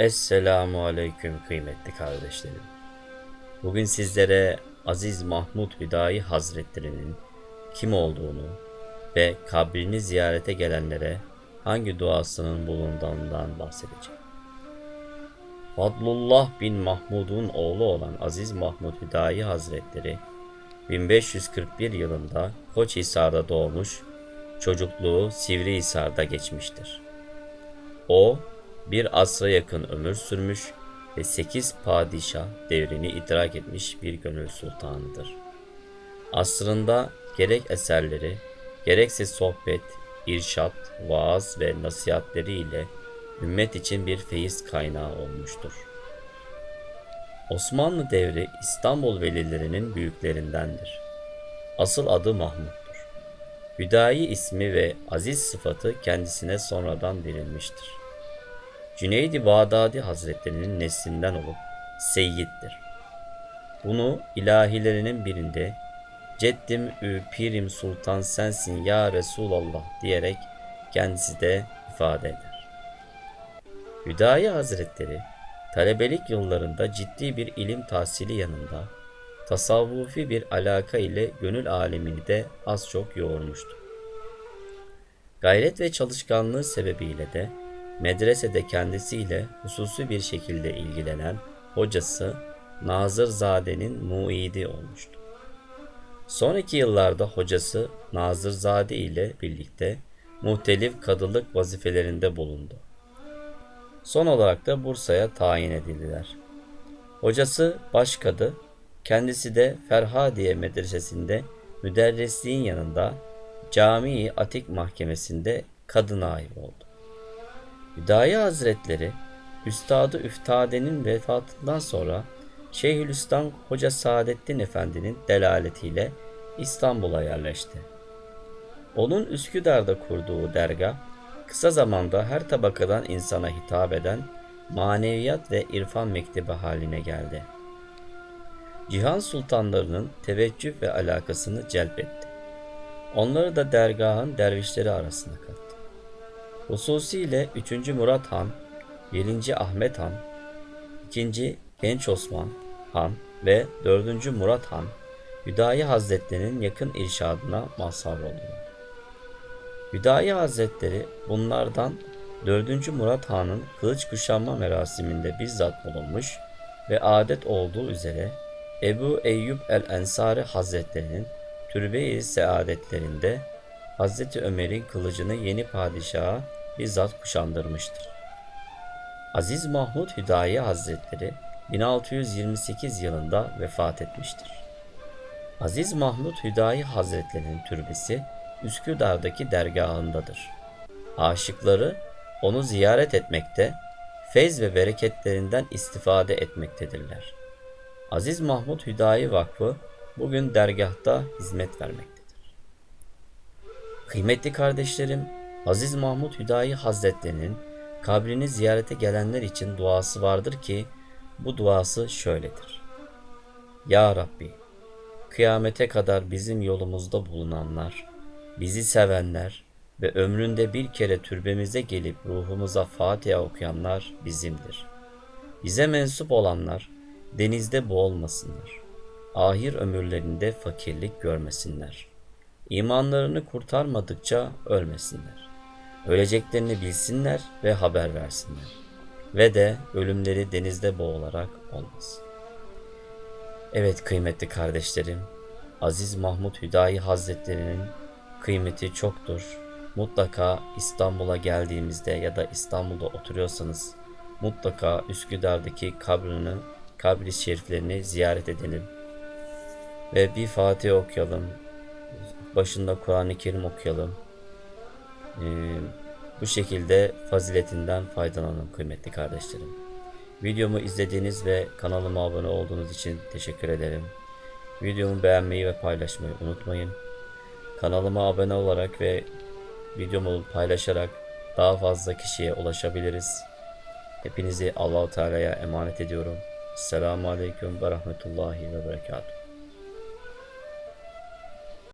Esselamu Aleyküm kıymetli kardeşlerim. Bugün sizlere Aziz Mahmud Hüdayi Hazretleri'nin kim olduğunu ve kabrini ziyarete gelenlere hangi duasının bulunduğundan bahsedeceğim. Fadlullah bin Mahmud'un oğlu olan Aziz Mahmud Hüdayi Hazretleri 1541 yılında Koçhisar'da doğmuş, çocukluğu Sivrihisar'da geçmiştir. O bir asra yakın ömür sürmüş ve 8 padişah devrini idrak etmiş bir gönül sultanıdır. Asrında gerek eserleri, gerekse sohbet, irşat, vaaz ve nasihatleriyle ümmet için bir feyiz kaynağı olmuştur. Osmanlı devri İstanbul velilerinin büyüklerindendir. Asıl adı Mahmud'dur. Hüdayi ismi ve aziz sıfatı kendisine sonradan verilmiştir. Cüneydi Bağdadi Hazretlerinin neslinden olup Seyyid'dir. Bunu ilahilerinin birinde Ceddim ü pirim sultan sensin ya Resulallah diyerek kendisi de ifade eder. Hüdayi Hazretleri talebelik yıllarında ciddi bir ilim tahsili yanında tasavvufi bir alaka ile gönül alemini de az çok yoğurmuştu. Gayret ve çalışkanlığı sebebiyle de medresede kendisiyle hususi bir şekilde ilgilenen hocası Nazırzade'nin muidi olmuştu. Sonraki yıllarda hocası Nazırzade ile birlikte muhtelif kadılık vazifelerinde bulundu. Son olarak da Bursa'ya tayin edildiler. Hocası başkadı, kendisi de Ferhadiye Medresesi'nde müderrisliğin yanında Camii Atik Mahkemesi'nde kadı naib oldu. Hüdayi Hazretleri, Üstadı Üftade'nin vefatından sonra Şeyhülislam Hoca Saadettin Efendi'nin delaletiyle İstanbul'a yerleşti. Onun Üsküdar'da kurduğu dergah, kısa zamanda her tabakadan insana hitap eden maneviyat ve irfan mektebi haline geldi. Cihan sultanlarının teveccüh ve alakasını celbetti. Onları da dergahın dervişleri arasına kattı. Hususiyle 3. Murat Han, 1. Ahmet Han, 2. Genç Osman Han ve 4. Murat Han, Hüdayi Hazretleri'nin yakın irşadına mazhar oldular. Hüdayi Hazretleri bunlardan 4. Murat Han'ın kılıç kuşanma merasiminde bizzat bulunmuş ve adet olduğu üzere Ebu Eyyub el-Ensari Hazretleri'nin türbe-i saadetlerinde Hazreti Ömer'in kılıcını yeni padişaha bizzat kuşandırmıştır. Aziz Mahmud Hüdayi Hazretleri 1628 yılında vefat etmiştir. Aziz Mahmud Hüdayi Hazretlerinin türbesi Üsküdar'daki dergahındadır. Aşıkları onu ziyaret etmekte, feyz ve bereketlerinden istifade etmektedirler. Aziz Mahmud Hüdayi Vakfı bugün dergahta hizmet vermektedir. Kıymetli kardeşlerim, Aziz Mahmud Hüdayi Hazretlerinin kabrini ziyarete gelenler için duası vardır ki bu duası şöyledir. Ya Rabbi, kıyamete kadar bizim yolumuzda bulunanlar, bizi sevenler ve ömründe bir kere türbemize gelip ruhumuza Fatiha okuyanlar bizimdir. Bize mensup olanlar denizde boğulmasınlar. Ahir ömürlerinde fakirlik görmesinler. İmanlarını kurtarmadıkça ölmesinler. Öleceklerini bilsinler ve haber versinler. Ve de ölümleri denizde boğularak olmasın. Evet kıymetli kardeşlerim, Aziz Mahmud Hüdayi Hazretleri'nin kıymeti çoktur. Mutlaka İstanbul'a geldiğimizde ya da İstanbul'da oturuyorsanız mutlaka Üsküdar'daki kabrini, kabri şeriflerini ziyaret edelim. Ve bir Fatih okuyalım. Başında Kur'an-ı Kerim okuyalım. Ee, bu şekilde faziletinden faydalanın kıymetli kardeşlerim. Videomu izlediğiniz ve kanalıma abone olduğunuz için teşekkür ederim. Videomu beğenmeyi ve paylaşmayı unutmayın. Kanalıma abone olarak ve videomu paylaşarak daha fazla kişiye ulaşabiliriz. Hepinizi Allahu Teala'ya emanet ediyorum. Selamun Aleyküm ve Rahmetullahi ve Berekatuhu.